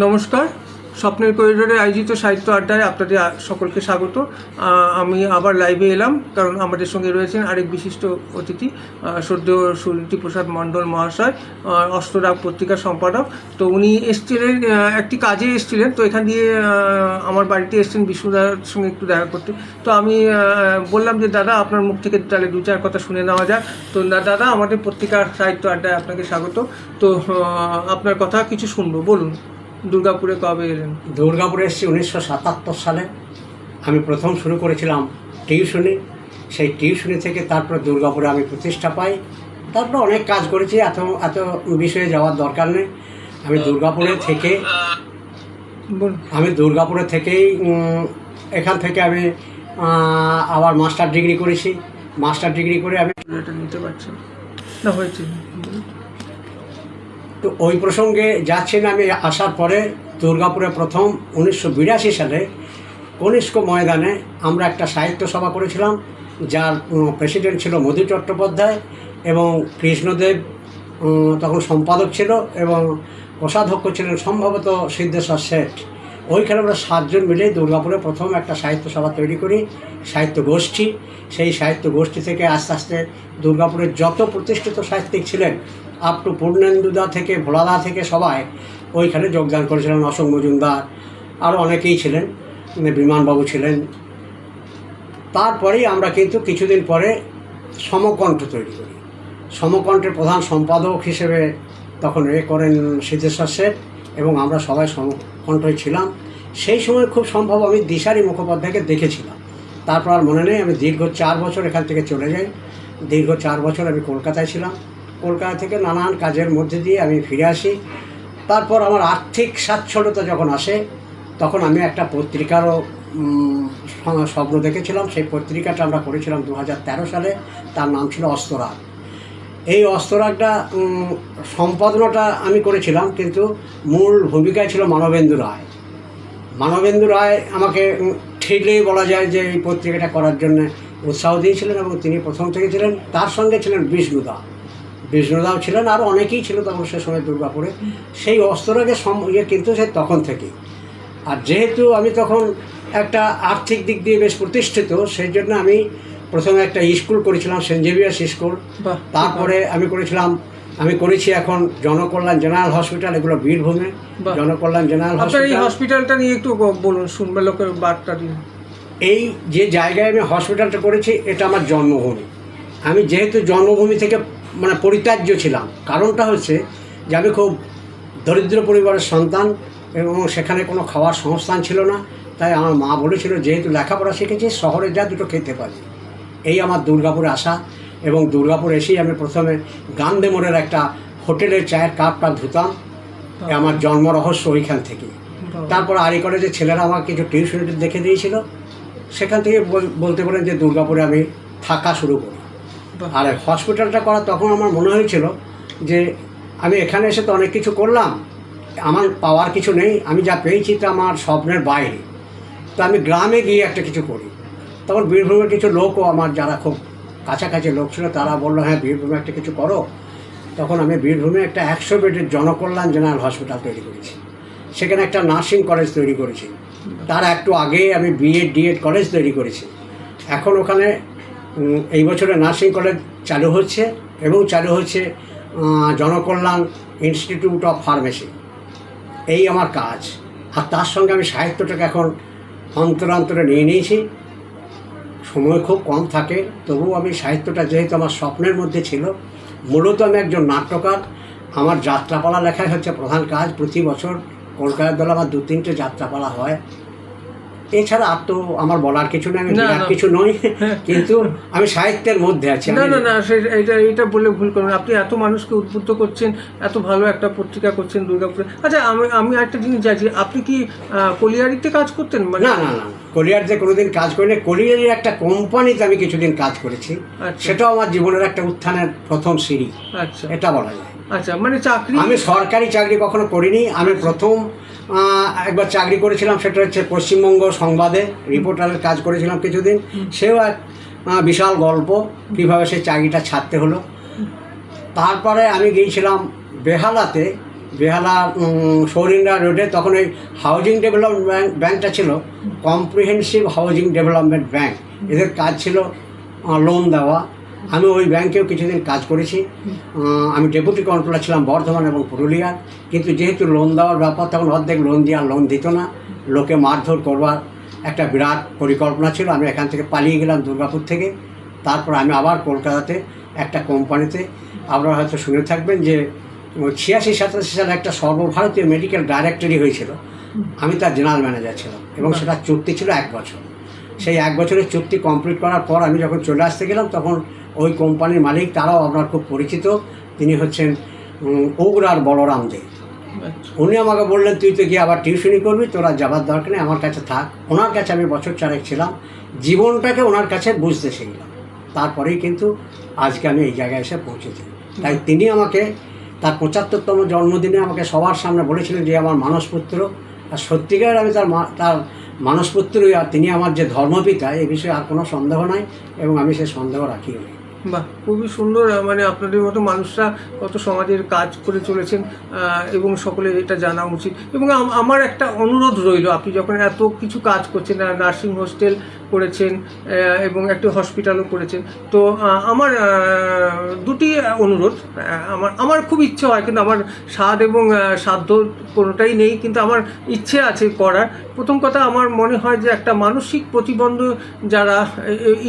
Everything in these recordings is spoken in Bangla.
নমস্কার। স্বপ্নের করিডোরে আয়োজিত সাহিত্য আড্ডায় আপনাদের সকলকে স্বাগত। আমি আবার লাইভে এলাম, কারণ আমাদের সঙ্গে রয়েছেন আরেক বিশিষ্ট অতিথি সদ্য সুনীতি প্রসাদ মণ্ডল মহাশয় অষ্টরাগ পত্রিকার সম্পাদক। তো উনি এসছিলেন একটি কাজে এসছিলেন, তো এখান দিয়ে আমার বাড়িতে এসছেন বিষ্ণুদার সঙ্গে একটু দেখা করতে। তো আমি বললাম যে, দাদা, আপনার মুখ থেকে তাহলে দু চার কথা শুনে নেওয়া যাক। তো দাদা, আমাদের পত্রিকার সাহিত্য আড্ডায় আপনাকে স্বাগত। তো আপনার কথা কিছু শুনব, বলুন। দুর্গাপুরে কবে এলেন দুর্গাপুরে এসেছি উনিশশো সাতাত্তর সালে। আমি প্রথম শুরু করেছিলাম টিউশনি। সেই টিউশনি থেকে তারপর দুর্গাপুরে আমি প্রতিষ্ঠা পাই। তারপর অনেক কাজ করেছি এত এত বিষয়ে যাওয়ার দরকার নেই। আমি দুর্গাপুরে থেকে আমি দুর্গাপুরে থেকেই এখান থেকে আমি আবার মাস্টার ডিগ্রি করেছি। মাস্টার ডিগ্রি করে আমি নিতে পারছি না হয়েছে। তো ওই প্রসঙ্গে যাচ্ছি না, আমি আসার পরে দুর্গাপুরে প্রথম উনিশশো বিরাশি সালে কনিষ্ক ময়দানে আমরা একটা সাহিত্য সভা করেছিলাম, যার প্রেসিডেন্ট ছিল মধু চট্টোপাধ্যায় এবং কৃষ্ণদেব তখন সম্পাদক ছিল এবং কোষাধ্যক্ষ ছিলেন সম্ভবত সিদ্ধেশ্বর শেঠ। ওইখানে আমরা সাতজন মিলে দুর্গাপুরে প্রথম একটা সাহিত্য সভা তৈরি করি, সাহিত্য গোষ্ঠী। সেই সাহিত্য গোষ্ঠী থেকে আস্তে আস্তে দুর্গাপুরের যত প্রতিষ্ঠিত সাহিত্যিক ছিলেন আপ টু পূর্ণেন্দুদা থেকে, ভোলাদা থেকে সবাই ওইখানে যোগদান করেছিলেন, অশোক মজুমদার আরও অনেকেই ছিলেন মানে বিমানবাবু ছিলেন। তারপরেই আমরা কিন্তু কিছুদিন পরে সমকণ্ঠ তৈরি করি। সমকণ্ঠের প্রধান সম্পাদক হিসেবে তখন এ করেন সিদ্ধেশ্বর শেঠ এবং আমরা সবাই সমকণ্ঠই ছিলাম। সেই সময় খুব সম্ভব আমি দিশারি মুখোপাধ্যায়কে দেখেছিলাম। তারপর আর মনে নেই, আমি দীর্ঘ চার বছর এখান থেকে চলে যাই। দীর্ঘ চার বছর আমি কলকাতায় ছিলাম। কলকাতা থেকে নানান কাজের মধ্যে দিয়ে আমি ফিরে আসি। তারপর আমার আর্থিক স্বাচ্ছন্দ্যতা যখন আসে, তখন আমি একটা পত্রিকারও স্বপ্ন দেখেছিলাম। সেই পত্রিকাটা আমরা করেছিলাম দু হাজার তেরো সালে। তার নাম ছিল অস্তরাগ। এই অস্তরাগটা সম্পাদনাটা আমি করেছিলাম, কিন্তু মূল ভূমিকায় ছিল মানবেন্দু রায়। মানবেন্দু রায় আমাকে ঠেলে বলা যায় যে এই পত্রিকাটা করার জন্য উৎসাহ দিয়েছিলেন এবং তিনি প্রথম থেকে ছিলেন তার সঙ্গে ছিলেন বিষ্ণুদা। বিষ্ণুদাও ছিলেন আরও অনেকেই ছিল তখন সে সময় দুর্গাপুরে। সেই অস্ত্রাগের সম ইয়ে কিন্তু সে তখন থেকেই আর যেহেতু আমি তখন একটা আর্থিক দিক দিয়ে বেশ প্রতিষ্ঠিত সেই জন্য আমি প্রথমে একটা স্কুল করেছিলাম সেন্ট জেভিয়ার্স স্কুল। তারপরে আমি করেছিলাম আমি করেছি এখন জনকল্যাণ জেনারেল হসপিটাল এগুলো বীরভূমে। জনকল্যাণ জেনারেল আপনার এই হসপিটালটা নিয়ে একটু বলুন শুনবে লোকের বার্তা দিন এই যে জায়গায় আমি হসপিটালটা করেছি এটা আমার জন্মভূমি। আমি যেহেতু জন্মভূমি থেকে মানে পরিত্যাজ্য ছিলাম। কারণটা হচ্ছে যে আমি খুব দরিদ্র পরিবারের সন্তান এবং সেখানে কোনো খাওয়ার সংস্থান ছিল না। তাই আমার মা বলেছিল যেহেতু লেখাপড়া শিখেছি শহরে যা দুটো খেতে পারি। এই আমার দুর্গাপুরে আসা এবং দুর্গাপুর এসেই আমি প্রথমে গান্ধে মোড়ের একটা হোটেলের চায়ের কাপটা ধুতাম। আমার জন্ম রহস্য ওইখান থেকে। তারপর আরি কলেজের ছেলেরা আমাকে কিছু টিউশন দেখে দিয়েছিল। সেখান থেকে বল- বলতে পারেন যে দুর্গাপুরে আমি থাকা শুরু করি। আর হসপিটালটা করা তখন আমার মনে হয়েছিল যে আমি এখানে এসে তো অনেক কিছু করলাম আমার পাওয়ার কিছু নেই আমি যা পেয়েছি তা আমার স্বপ্নের বাইরে। তো আমি গ্রামে গিয়ে একটা কিছু করি। তখন বীরভূমের কিছু লোকও আমার যারা খুব কাছাকাছি লোক ছিল তারা বলল হ্যাঁ বীরভূমে একটা কিছু করো। তখন আমি বীরভূমে একটা একশো বেডের জনকল্যাণ জেনারেল হসপিটাল তৈরি করেছি। সেখানে একটা নার্সিং কলেজ তৈরি করেছি। তার একটু আগে আমি বিএড ডিএড কলেজ তৈরি করেছি। এখন ওখানে এই বছরে নার্সিং কলেজ চালু হচ্ছে এবং চালু হচ্ছে জনকল্যাণ ইনস্টিটিউট অফ ফার্মেসি। এই আমার কাজ। আর তার সঙ্গে আমি সাহিত্যটাকে এখন অন্তরান্তরে নিয়ে নিয়েছি। সময় খুব কম থাকে, তবুও আমি সাহিত্যটা যেহেতু আমার স্বপ্নের মধ্যে ছিল, মূলত আমি একজন নাট্যকার। আমার যাত্রাপালা লেখাই হচ্ছে প্রধান কাজ। প্রতি বছর কলকাতার দলে আমার দু তিনটে যাত্রাপালা হয়। এছাড়া আর তো আমার বলার কিছু নেই আমি বিরাট কিছু নই কিন্তু আমি সাহিত্যের মধ্যে আছি না না না এটা এটা বলে ভুল করবেন আপনি এত মানুষকে উদ্বুদ্ধ করছেন এত ভালো একটা পত্রিকা করছেন দুর্গাপুরে। আচ্ছা আমি আমি একটা জিনিস যাচ্ছি আপনি কি কলিয়ারিতে কাজ করতেন? মানে না না না কলিয়ারতে কোনোদিন কাজ করিনি কলিয়ারের একটা কোম্পানিতে আমি কিছুদিন কাজ করেছি। আচ্ছা। সেটাও আমার জীবনের একটা উত্থানের প্রথম সিঁড়ি। আচ্ছা। এটা বলা যায়। আচ্ছা মানে চাকরি আমি সরকারি চাকরি কখনো করিনি। আমি প্রথম একবার চাকরি করেছিলাম, সেটা হচ্ছে পশ্চিমবঙ্গ সংবাদে, রিপোর্টারের কাজ করেছিলাম কিছুদিন। সেও এক বিশাল গল্প, কীভাবে সেই চাকরিটা ছাড়তে হলো। তারপরে আমি গিয়েছিলাম বেহালাতে, বেহালা সৌরিন্দ্রা রোডে তখন ওই হাউজিং ডেভেলপমেন্ট ব্যাংকটা ছিল কম্প্রিহেন্সিভ হাউজিং ডেভেলপমেন্ট ব্যাংক এদের কাজ ছিল লোন দেওয়া। আমি ওই ব্যাংকেও কিছুদিন কাজ করেছি। আমি ডেপুটি কন্ট্রোলার ছিলাম বর্ধমান এবং পুরুলিয়ার কিন্তু যেহেতু লোন দেওয়ার ব্যাপার তখন অর্ধেক লোন দেওয়ার লোন দিত না। লোকে মারধর করবার একটা বিরাট পরিকল্পনা ছিল। আমি এখান থেকে পালিয়ে গেলাম দুর্গাপুর থেকে। তারপর আমি আবার কলকাতাতে একটা কোম্পানিতে। আপনারা হয়তো শুনে থাকবেন যে ছিয়াশি সাতাশি সালে একটা সর্বভারতীয় মেডিকেল ডাইরেক্টরি হয়েছিল। আমি তার জেনারেল ম্যানেজার ছিলাম এবং সেটা চুক্তি ছিল এক বছর। সেই এক বছরের চুক্তি কমপ্লিট করার পর আমি যখন চলে আসতে গেলাম তখন ওই কোম্পানির মালিক তারাও আপনার খুব পরিচিত। তিনি হচ্ছেন ওগরার বলরাম দে। আচ্ছা। উনি আমাকে বললেন তুই তো গিয়ে আবার টিউশনি করবি তোরা যাবার দরকার নেই আমার কাছে থাক। ওনার কাছে আমি বছর চারেক ছিলাম। জীবনটাকে ওনার কাছে বুঝতে শিখলাম। তারপরেই কিন্তু আজকে আমি এই জায়গায় এসে পৌঁছেছি। তাই তিনি আমাকে তার পঁচাত্তরতম জন্মদিনে আমাকে সবার সামনে বলেছিলেন যে আমার মানসপুত্র। আর সত্যিকার আমি তার মা- তার মানসপুত্রই আর তিনি আমার যে ধর্মপিতা এই বিষয়ে আর কোনো সন্দেহ নাই এবং আমি সে সন্দেহ রাখি না বাহ, খুবই সুন্দর মানে আপনাদের মতো মানুষরা কত সমাজের কাজ করে চলেছেন এবং সকলে এটা জানা উচিত। এবং আমার একটা অনুরোধ রইল, আপনি যখন এত কিছু কাজ করছেন নার্সিং হোস্টেল করেছেন এবং একটি হসপিটালও করেছেন। তো আমার দুটি অনুরোধ আমার আমার খুব ইচ্ছে হয়, কিন্তু আমার স্বাদ এবং সাধ্য কোনোটাই নেই, কিন্তু আমার ইচ্ছে আছে করার। প্রথম কথা, আমার মনে হয় যে একটা মানসিক প্রতিবন্ধ যারা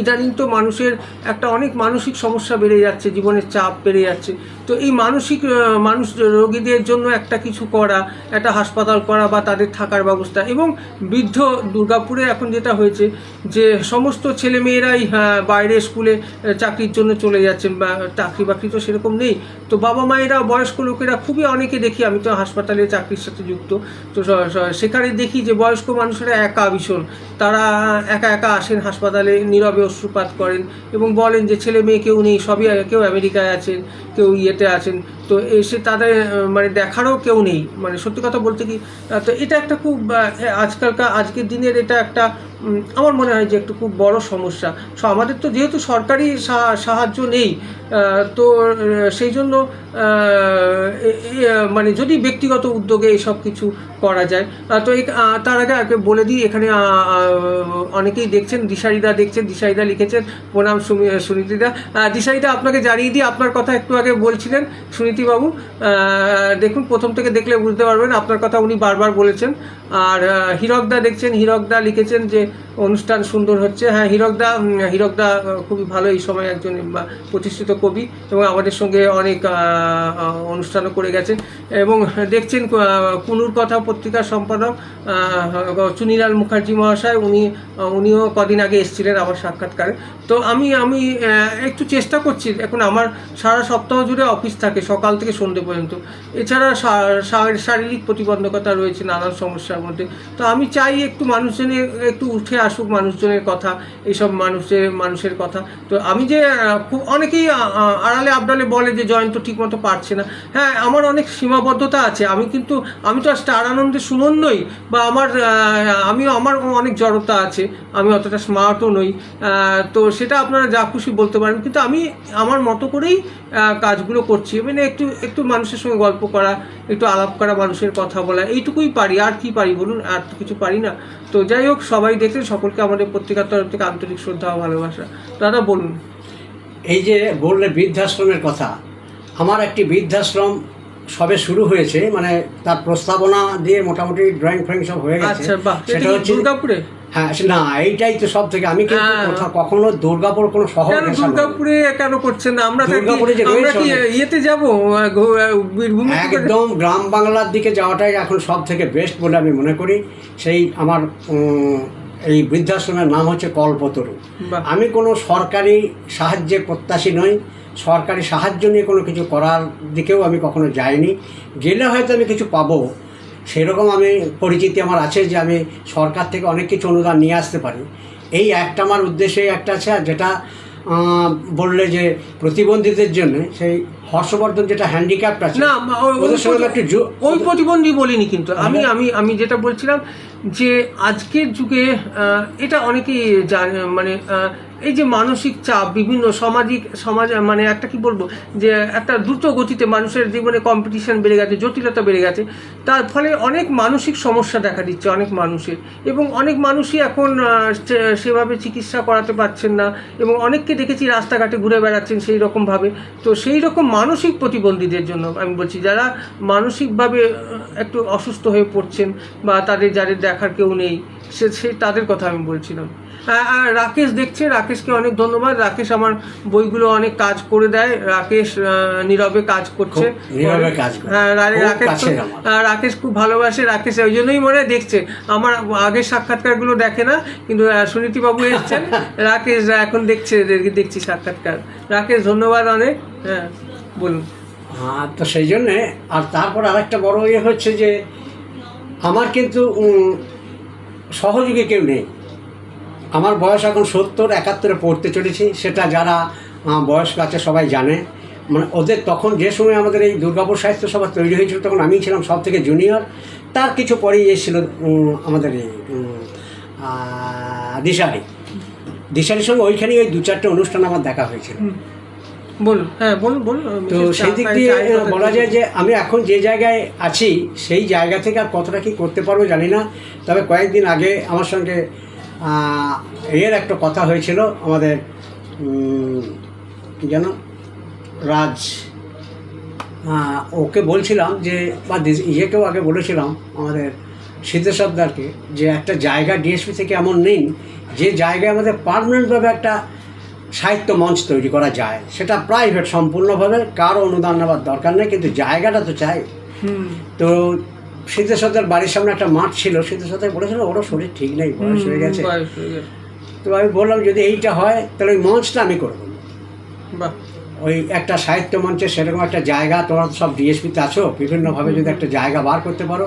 ইদানিং তো মানুষের একটা অনেক মানসিক সমস্যা বেড়ে যাচ্ছে, জীবনের চাপ বেড়ে যাচ্ছে। তো এই মানসিক মানুষ রোগীদের জন্য একটা কিছু করা, একটা হাসপাতাল করা বা তাদের থাকার ব্যবস্থা, এবং বৃদ্ধ দুর্গাপুরে এখন যেটা হয়েছে যে সমস্ত ছেলে মেয়েরাই বাইরে স্কুলে চাকরির জন্য চলে যাচ্ছেন বা চাকরি বাকরি তো সেরকম নেই। তো বাবা মায়েরা, বয়স্ক লোকেরা খুবই অনেকে দেখি, আমি তো হাসপাতালে চাকরির সাথে যুক্ত, তো সেখানে দেখি যে বয়স্ক মানুষেরা একা ভীষণ। তারা একা একা আসেন হাসপাতালে, নীরবে অশ্রুপাত করেন এবং বলেন যে ছেলে মেয়ে কেউ নেই, সবই কেউ আমেরিকায় আছেন, কেউ ইয়েতে আছেন। তো এসে তাদের মানে দেখারও কেউ নেই। মানে সত্যি কথা বলতে কি তো এটা একটা খুব আজকালকার, আজকের দিনের এটা একটা আমার মনে হয় যে একটু খুব বড় সমস্যা। সো আমাদের তো যেহেতু সরকারি সাহায্য নেই তো সেই জন্য মানে যদি ব্যক্তিগত উদ্যোগে এইসব কিছু করা যায় তো তার আগে আগে বলে দিই, এখানে অনেকেই দেখছেন, দিশারিদা দেখছেন, দিশারিদা লিখেছেন, প্রণাম সুনীতিদা। দিশারিদা, আপনাকে জানিয়ে দিই, আপনার কথা একটু আগে বলছিলেন, সুনীতিবাবু। দেখুন, প্রথম থেকে দেখলে বুঝতে পারবেন, আপনার কথা উনি বারবার বলেছেন। আর হীরকদা দেখছেন, হিরকদা লিখেছেন যে অনুষ্ঠান সুন্দর হচ্ছে। হ্যাঁ হীরকদা হীরকদা খুবই ভালো এই সময় একজন প্রতিষ্ঠিত কবি এবং আমাদের সঙ্গে অনেক অনুষ্ঠানও করে গেছেন। এবং দেখছেন কুনুর কথা পত্রিকার সম্পাদক চুনিলাল মুখার্জি মহাশয়, উনি, উনিও কদিন আগে এসেছিলেন আমার সাক্ষাৎকারে। তো আমি আমি একটু চেষ্টা করছি। এখন আমার সারা সপ্তাহ জুড়ে অফিস থাকে, সকাল থেকে সন্ধে পর্যন্ত। এছাড়া শারীরিক প্রতিবন্ধকতা রয়েছে, নানান সমস্যার মধ্যে। তো আমি চাই একটু মানুষজনের একটু উঠে আসুক মানুষজনের কথা, এইসব মানুষের মানুষের কথা। তো আমি যে খুব অনেকেই আড়ালে আবডালে বলে যে, জয়ন্ত ঠিকমতো পারছে না। হ্যাঁ আমার অনেক সীমাবদ্ধতা আছে। আমি কিন্তু, আমি তো আর স্টার সুমন নই বা আমার আমিও, আমার অনেক জড়তা আছে। আমি অতটা স্মার্টও নই। তো সেটা আপনারা যা খুশি বলতে পারেন। কিন্তু আমি আমার মতো করেই কাজগুলো করছি। মানে একটু একটু মানুষের সঙ্গে গল্প করা, একটু আলাপ করা, মানুষের কথা বলা, এইটুকুই পারি। আর কি পারি বলুন? আর তো কিছু পারি না। তো যাই হোক সবাই দেখলেন সকলকে আমাদের পত্রিকার তরফ থেকে আন্তরিক শ্রদ্ধা ও ভালোবাসা। দাদা বলুন। এই যে বললে বৃদ্ধাশ্রমের কথা আমার একটি বৃদ্ধাশ্রম সবে শুরু হয়েছে মানে তার প্রস্তাবনা দিয়ে মোটামুটি ড্রয়িং ফ্রয়িং সব হয়ে গেছে। আচ্ছা সেটা হচ্ছে দুর্গাপুরে? হ্যাঁ না এইটাই তো সব থেকে আমি কিন্তু হ্যাঁ। কোথাও কখনো দুর্গাপুর কোনো শহর দুর্গাপুরে কেন করছেন না? আমরা দুর্গাপুরে যে আমরা কি ইয়েতে যাব? বীরভূম একদম গ্রাম বাংলার দিকে যাওয়াটাই এখন সব থেকে বেস্ট বলে আমি মনে করি। সেই আমার এই বৃদ্ধাশ্রমের নাম হচ্ছে কল্পতরু। আমি কোনো সরকারি সাহায্যের প্রত্যাশী নই। সরকারি সাহায্য নিয়ে কোনো কিছু করার দিকেও আমি কখনো যাইনি। গেলে হয়তো আমি কিছু পাবো। সেরকম আমি পরিচিতি আমার আছে যে আমি সরকার থেকে অনেক কিছু অনুদান নিয়ে আসতে পারি এই একটা আমার উদ্দেশ্যে একটা আছে আর যেটা বললে যে প্রতিবন্ধীদের জন্য সেই হর্ষবর্ধন যেটা হ্যান্ডিক্যাপ্ট আছে না ওই- ওদের সঙ্গে ওই- একটু ওই প্রতিবন্ধী বলিনি কিন্তু আমি আচ্ছা। আমি আমি যেটা বলছিলাম যে আজকের যুগে এটা অনেকেই জানে মানে এই যে মানসিক চাপ, বিভিন্ন সামাজিক, সমাজ মানে একটা কি বলব, যে একটা দ্রুত গতিতে মানুষের জীবনে কম্পিটিশন বেড়ে গেছে, জটিলতা বেড়ে গেছে, তার ফলে অনেক মানসিক সমস্যা দেখা দিচ্ছে অনেক মানুষের এবং অনেক মানুষই এখন সেভাবে চিকিৎসা করাতে পারছেন না এবং অনেককে দেখেছি রাস্তাঘাটে ঘুরে বেড়াচ্ছেন সেই রকমভাবে। তো সেই রকম মানসিক প্রতিবন্ধীদের জন্য আমি বলছি, যারা মানসিকভাবে একটু অসুস্থ হয়ে পড়ছেন বা তাদের যাদের দেখার কেউ নেই, সে সে তাদের কথা আমি বলছিলাম। আর- আর রাকেশ দেখছে রাকেশকে অনেক ধন্যবাদ। রাকেশ আমার বইগুলো অনেক কাজ করে দেয়। রাকেশ নীরবে কাজ করছে। নীরবে কাজ হ্যাঁ রাকেশ খুব- রাকেশ খুব ভালোবাসে। রাকেশ ওই জন্যই মনে হয় দেখছে। আমার আগের সাক্ষাৎকারগুলো দেখে না কিন্তু আহ, সুনীতি বাবু এসছেন। রাকেশ এখন দেখছে দেখছি সাক্ষাৎকার। রাকেশ ধন্যবাদ অনেক। হ্যাঁ বলুন। হ্যাঁ তো সেই জন্যে আর তারপর আরেকটা বড় ইয়ে হচ্ছে যে আমার কিন্তু সহযোগী কেউ নেই। আমার বয়স এখন সত্তর একাত্তরে পড়তে চলেছি। সেটা যারা বয়স্ক আছে সবাই জানে। মানে ওদের তখন যে সময় আমাদের এই দুর্গাপুর সাহিত্য সভা তৈরি হয়েছিল তখন আমি ছিলাম সব থেকে জুনিয়র তার কিছু পরেই এসেছিল আমাদের এই দিশারি। দিশারির সঙ্গে ওইখানেই ওই দু চারটে অনুষ্ঠান আমার দেখা হয়েছিল। বলুন হ্যাঁ বলুন বলুন তো সেই দিক দিয়ে বলা যায় যে আমি এখন যে জায়গায় আছি সেই জায়গা থেকে আর কতটা কি করতে পারব জানি না। তবে কয়েকদিন আগে আমার সঙ্গে এর একটা কথা হয়েছিল আমাদের কি যেন রাজ ওকে বলছিলাম যে বা ইয়েকেও আগে বলেছিলাম আমাদের সিদ্ধেশ্বরদারকে যে একটা জায়গা ডিএসপি থেকে এমন নেই যে জায়গায় আমাদের পার্মানেন্টভাবে একটা সাহিত্য মঞ্চ তৈরি করা যায়। সেটা প্রাইভেট সম্পূর্ণভাবে কারও অনুদান নেওয়ার দরকার নেই কিন্তু জায়গাটা তো চাই। তো সিদ্ধেশ্বরদার বাড়ির সামনে একটা মাঠ ছিল সিদ্ধেশ্বরদার বলেছিল ওরও শরীর ঠিক নেই বয়স হয়ে গেছে। তো আমি বললাম যদি এইটা হয় তাহলে ওই মঞ্চটা আমি করে দেবো ওই একটা সাহিত্য মঞ্চে সেরকম একটা জায়গা তোমরা সব ডিএসপিতে আছো বিভিন্নভাবে যদি একটা জায়গা বার করতে পারো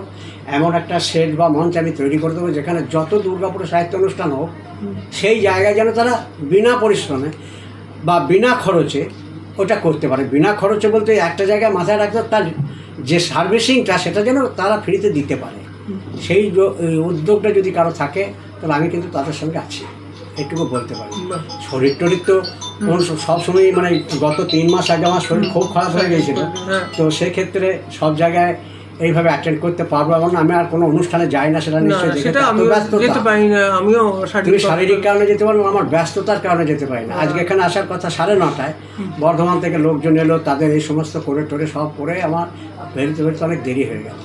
এমন একটা সেট বা মঞ্চ আমি তৈরি করে দেবো যেখানে যত দুর্গাপুরে সাহিত্য অনুষ্ঠান হোক সেই জায়গায় যেন তারা বিনা পরিশ্রমে বা বিনা খরচে ওটা করতে পারে। বিনা খরচে বলতে একটা জায়গায় মাথায় রাখতে তার যে সার্ভিসিংটা সেটা যেন তারা ফ্রিতে দিতে পারে। সেই উদ্যোগটা যদি কারও থাকে তাহলে আমি কিন্তু তাদের সঙ্গে আছি। এটুকু বলতে পারি। শরীর টরীর তো সবসময় মানে গত তিন মাস আগে আমার শরীর খুব খারাপ হয়ে গিয়েছিল। হ্যাঁ। তো সেক্ষেত্রে সব জায়গায় এইভাবে অ্যাটেন্ড করতে পারব এবং আমি আর কোনো অনুষ্ঠানে যাই না সেটা নিশ্চয়ই সেটা আমি যেতে পারি না আমিও তুমি শারীরিক কারণে যেতে পারো আমার ব্যস্ততার কারণে যেতে পারি না। আজকে এখানে আসার কথা সাড়ে নটায় বর্ধমান থেকে লোকজন এলো তাদের এই সমস্ত করে টোরে সব করে আমার বেরোতে বেরোতে অনেক দেরি হয়ে গেল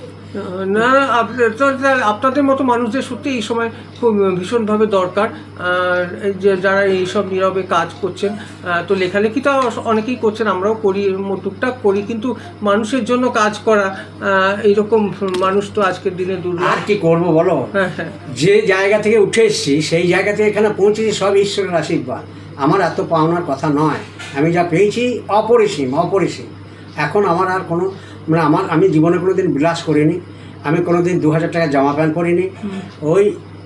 না আপ- আপনাদের মতো মানুষদের সত্যি এই সময় খুব ভীষণভাবে দরকার। এই যে যারা এইসব নীরবে কাজ করছেন তো লেখালেখি তো অনেকেই করছেন আমরাও করি টুকটাক করি কিন্তু মানুষের জন্য কাজ করা এইরকম মানুষ তো আজকের দিনে দুর্লভ আর কি করব বলো? হ্যাঁ হ্যাঁ। যে জায়গা থেকে উঠে এসেছি সেই জায়গা থেকে এখানে পৌঁছেছি সব ঈশ্বরের আশীর্বাদ। আমার এত পাওনার কথা নয়। আমি যা পেয়েছি অপরিসীম অপরিসীম। এখন আমার আর কোনো মানে আমার আমি জীবনে কোনো দিন বিলাস করিনি। আমি কোনো দিন দু হাজার টাকা জামা প্যান্ট পরিনি। ওই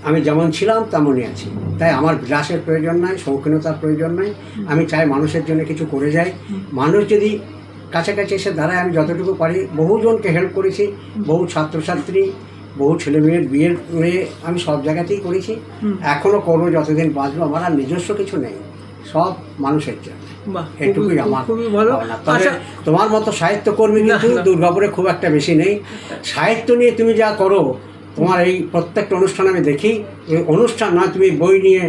আমি যেমন ছিলাম তেমনই আছি। তাই আমার বিলাসের প্রয়োজন নাই শৌখিনতার প্রয়োজন নাই। আমি চাই মানুষের জন্য কিছু করে যাই। মানুষ যদি কাছাকাছি এসে দাঁড়ায় আমি যতটুকু পারি বহুজনকে হেল্প করেছি বহু ছাত্রছাত্রী বহু ছেলে মেয়ের বিয়ের মেয়ে আমি সব জায়গাতেই করেছি। এখনও করব যতদিন বাঁচবো আমার আর নিজস্ব কিছু নেই। সব মানুষের জন্য। এটুকুই আমার খুবই ভালো। তবে আচ্ছা তোমার মতো সাহিত্যকর্মী কিন্তু দুর্গাপুরে খুব একটা বেশি নেই। সাহিত্য নিয়ে তুমি যা করো তোমার এই প্রত্যেকটা অনুষ্ঠান আমি দেখি। অনুষ্ঠান না তুমি বই নিয়ে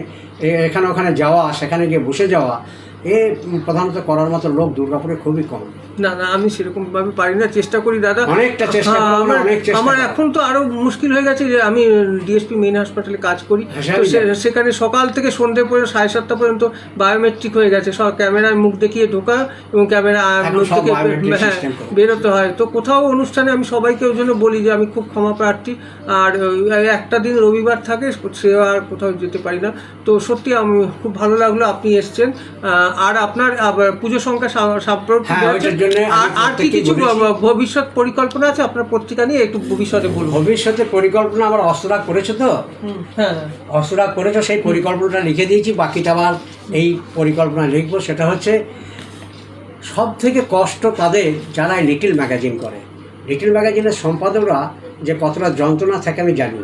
এখানে ওখানে যাওয়া সেখানে গিয়ে বসে যাওয়া এ প্রধানত করার মতো লোক দুর্গাপুরে খুবই কম। না না আমি সেরকম ভাবে পারি না চেষ্টা করি দাদা। অনেকটা চেষ্টা হ্যাঁ, আমার- অনেক চেষ্টা আমার এখন তো আরও মুশকিল হয়ে গেছে যে আমি ডিএসপি মেইন হাসপাতালে কাজ করি। হ্যাঁ, সেখানে সকাল থেকে সন্ধ্যে পর্যন্ত সাড়ে সাতটা পর্যন্ত বায়োমেট্রিক হয়ে গেছে। সব ক্যামেরায় মুখ দেখিয়ে ঢোকা এবং ক্যামেরা মুখ থেকে হ্যাঁ, বেরোতে হয়। তো কোথাও অনুষ্ঠানে আমি সবাইকে ওই জন্য বলি যে আমি খুব ক্ষমা প্রার্থী। আর একটা দিন রবিবার থাকে সে আর কোথাও যেতে পারি না। তো সত্যি আমি খুব ভালো লাগল আপনি এসছেন। আর আপনার পুজো সংখ্যা হ্যাঁ, আর কি কিছু ভবিষ্যৎ পরিকল্পনা আছে? আপনার পত্রিকা নিয়ে একটু ভবিষ্যতে বলুন। ভবিষ্যতে পরিকল্পনা আমার অস্ত্রাগ করেছ তো? হ্যাঁ অস্ত্রাগ করেছ সেই পরিকল্পনাটা লিখে দিয়েছি। বাকিটা আবার এই পরিকল্পনা লিখব। সেটা হচ্ছে সব থেকে কষ্ট তাদের যারা লিটিল ম্যাগাজিন করে। লিটিল ম্যাগাজিনের সম্পাদকরা যে কতটা যন্ত্রণা থাকে আমি জানি।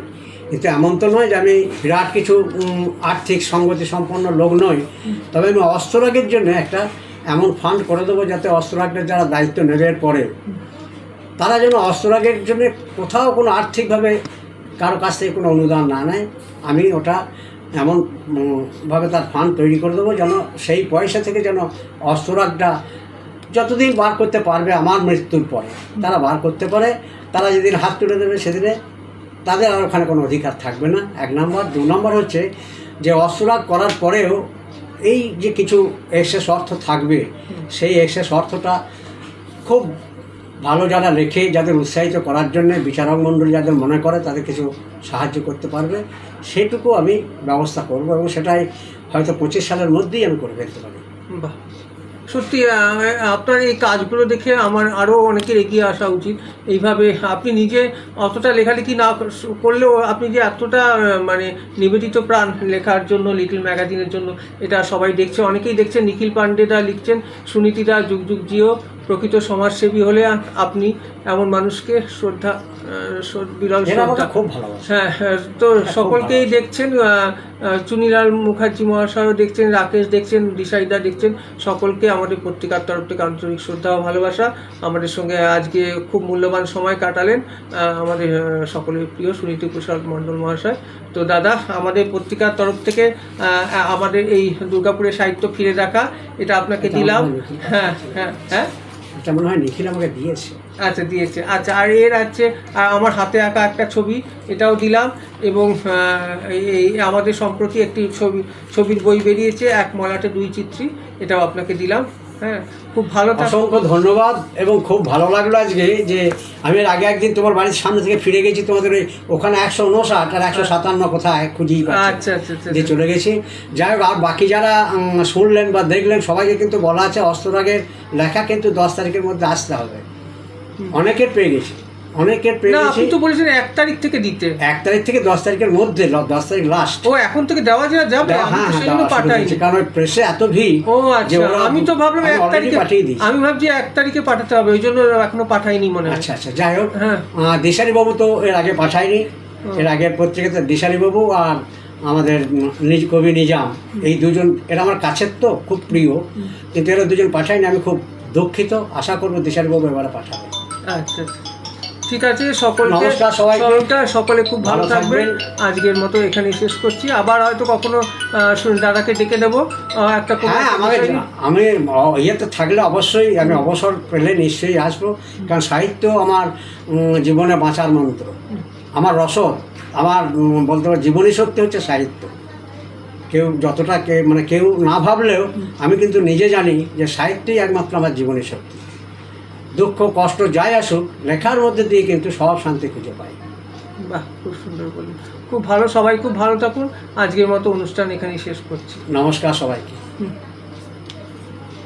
কিন্তু এমন তো নয় যে আমি বিরাট কিছু আর্থিক সঙ্গতি সম্পন্ন লোক নই। তবে আমি অস্ত্ররাগের জন্য একটা এমন ফান্ড করে দেবো যাতে অস্ত্ররাগের যারা দায়িত্ব নেবে পরে, তারা যেন অস্ত্ররাগের জন্য কোথাও কোনো আর্থিকভাবে কারও কাছ থেকে কোনো অনুদান না নেয়। আমি ওটা এমন ভাবে তার ফান্ড তৈরি করে দেবো যেন সেই পয়সা থেকে যেন অস্ত্ররাগটা যতদিন বার করতে পারবে আমার মৃত্যুর পরে, তারা বার করতে পারে। তারা যেদিন হাত তুলে দেবে সেদিনে তাদের আর ওখানে কোনো অধিকার থাকবে না। এক নম্বর। দু নম্বর হচ্ছে যে অস্ত্ররাগ করার পরেও এই যে কিছু এক্সেস অর্থ থাকবে, সেই এক্সেস অর্থটা খুব ভালো যারা লেখে যাদের উৎসাহিত করার জন্য বিচারক মণ্ডলী যাদের মনে করে তাদের কিছু সাহায্য করতে পারবে। সেটুকু আমি ব্যবস্থা করব এবং সেটাই হয়তো পঁচিশ সালের মধ্যেই আমি করে ফেলতে পারি। বাহ। সত্যি আপনার এই কাজগুলো দেখে আমার আরও অনেকের এগিয়ে আসা উচিত। এইভাবে আপনি নিজে অতটা লেখালেখি না করলেও আপনি যে এতটা মানে নিবেদিত প্রাণ লেখার জন্য, লিটল ম্যাগাজিনের জন্য, এটা সবাই দেখছে। অনেকেই দেখছে নিখিল পাণ্ডেরা লিখছেন সুনীতিরা যুগ যুগ জিও প্রকৃত সমাজসেবী হলে আপনি এমন মানুষকে শ্রদ্ধা বিরল শ্রদ্ধা। হ্যাঁ হ্যাঁ তো সকলকেই দেখছেন চুনিলাল মুখার্জি মহাশয়ও দেখছেন রাকেশ দেখছেন দিশাইদা দেখছেন সকলকে আমাদের পত্রিকার তরফ থেকে আন্তরিক শ্রদ্ধা ও ভালোবাসা। আমাদের সঙ্গে আজকে খুব মূল্যবান সময় কাটালেন আমাদের সকলের প্রিয় সুনীতি প্রসাদ মণ্ডল মহাশয়। তো দাদা আমাদের পত্রিকার তরফ থেকে আমাদের এই দুর্গাপুরের সাহিত্য ফিরে দেখা এটা আপনাকে দিলাম। হ্যাঁ হ্যাঁ হ্যাঁ। এটা মনে হয় নিখিল আমাকে দিয়েছে। আচ্ছা দিয়েছে। আচ্ছা আর এর আছে আমার হাতে আঁকা একটা ছবি, এটাও দিলাম এবং এই এই আমাদের সম্প্রতি একটি ছবি, ছবির বই বেরিয়েছে, এক মলাটে দুই চিত্রী, এটাও আপনাকে দিলাম। হ্যাঁ খুব ভালো অসংখ্য ধন্যবাদ এবং খুব ভালো লাগল আজকে যে আমি এর আগে একদিন তোমার বাড়ির সামনে থেকে ফিরে গেছি তোমাদের ওই ওখানে একশো উনষাট আর একশো সাতান্ন কোথায় খুঁজেই যে আচ্ছা আচ্ছা আচ্ছা চলে গেছি। যাই হোক আর বাকি যারা শুনলেন বা দেখলেন সবাইকে কিন্তু বলা আছে অস্ত্ররাগের লেখা কিন্তু দশ তারিখের মধ্যে আসতে হবে। অনেকের পেয়ে গেছি। অনেকের না আপনি তো বলেছেন এক তারিখ থেকে দিতে। এক তারিখ থেকে দশ তারিখের মধ্যে দশ তারিখ লাস্ট ও এখন থেকে দেওয়া যা- যাবে হ্যাঁ হ্যাঁ পাঠাইনি। হয়েছে। কারণ ওই প্রেসে এত ভিড় ও আচ্ছা আমি তো ভাবলাম এক তারিখে পাঠিয়ে দিয়েছি। আমি ভাবছি এক তারিখে পাঠাতে হবে ওই জন্য এখনও পাঠাইনি মনে আচ্ছা আচ্ছা যাই হোক। হ্যাঁ। দিশারি বাবু তো এর আগে পাঠায়নি। এর আগের পত্রিকাতে দিশারি বাবু আর আমাদের নিজ কবি নিজাম এই দুজন এরা আমার কাছের তো খুব প্রিয়। কিন্তু এরা দুজন পাঠায়নি আমি খুব দুঃখিত। আশা করব দিশারি বাবু এবারে পাঠাবে। আচ্ছা আচ্ছা। ঠিক আছে সকলকে। সবাইকে। সকলে খুব ভালো থাকবেন। আজকের মতো এখানে শেষ করছি। আবার হয়তো কখনো দাদাকে ডেকে দেবো। একটা হ্যাঁ আমাকে আমি ইয়েতে থাকলে অবশ্যই আমি অবসর পেলে নিশ্চয়ই আসব। কারণ সাহিত্য আমার জীবনে বাঁচার মন্ত্র। আমার রসদ আমার বলতে পারো জীবনী শক্তি হচ্ছে সাহিত্য। কেউ যতটা কে মানে কেউ না ভাবলেও আমি কিন্তু নিজে জানি যে সাহিত্যই একমাত্র আমার জীবনী শক্তি দুঃখ কষ্ট যাই আসুক লেখার মধ্যে দিয়ে কিন্তু সব শান্তি খুঁজে পায় বাহ খুব সুন্দর বলুন খুব ভালো সবাই খুব ভালো থাকুন। আজকের মতো অনুষ্ঠান এখানেই শেষ করছি। নমস্কার সবাইকে।